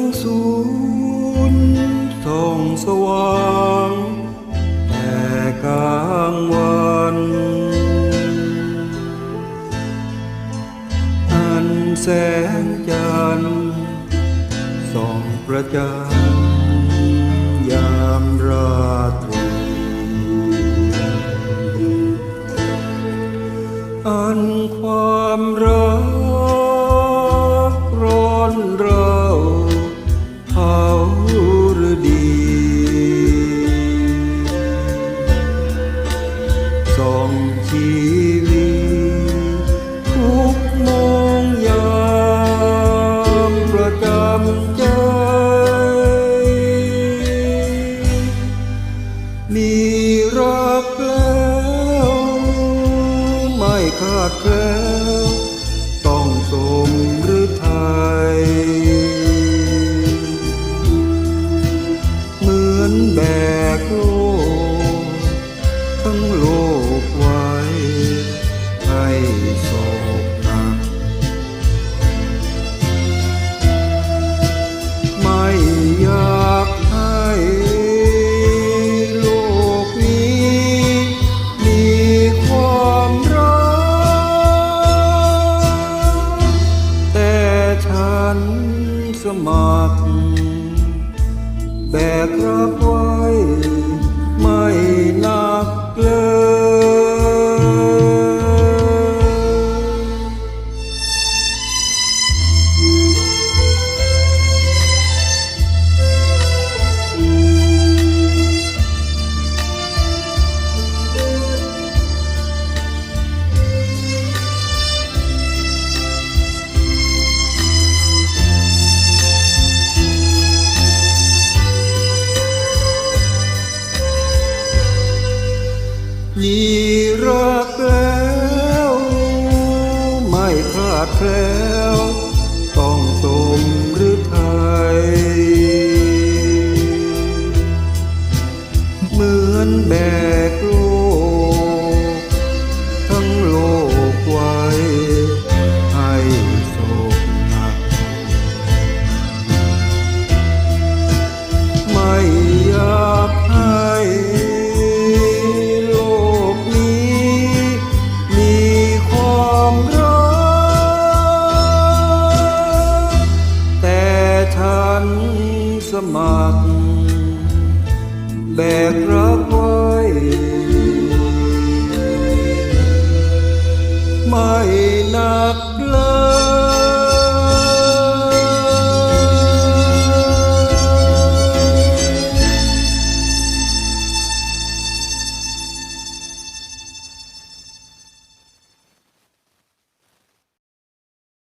งสูงท่องสว่างแต่กลางวันอันแสงจันทร์ส่องประจันยามราตรีอันความรัก ชีวิตทุกโมงยามประจำใจ มีรักแล้วไม่ขาดแคล้วต้องสมหรือไทย เหมือนแบก สมัครแบกรับไว้ มีรักแล้วไม่ขาดแล้วต้องตัวันสมัคร แบกรับไว้ ไม่หนักเลย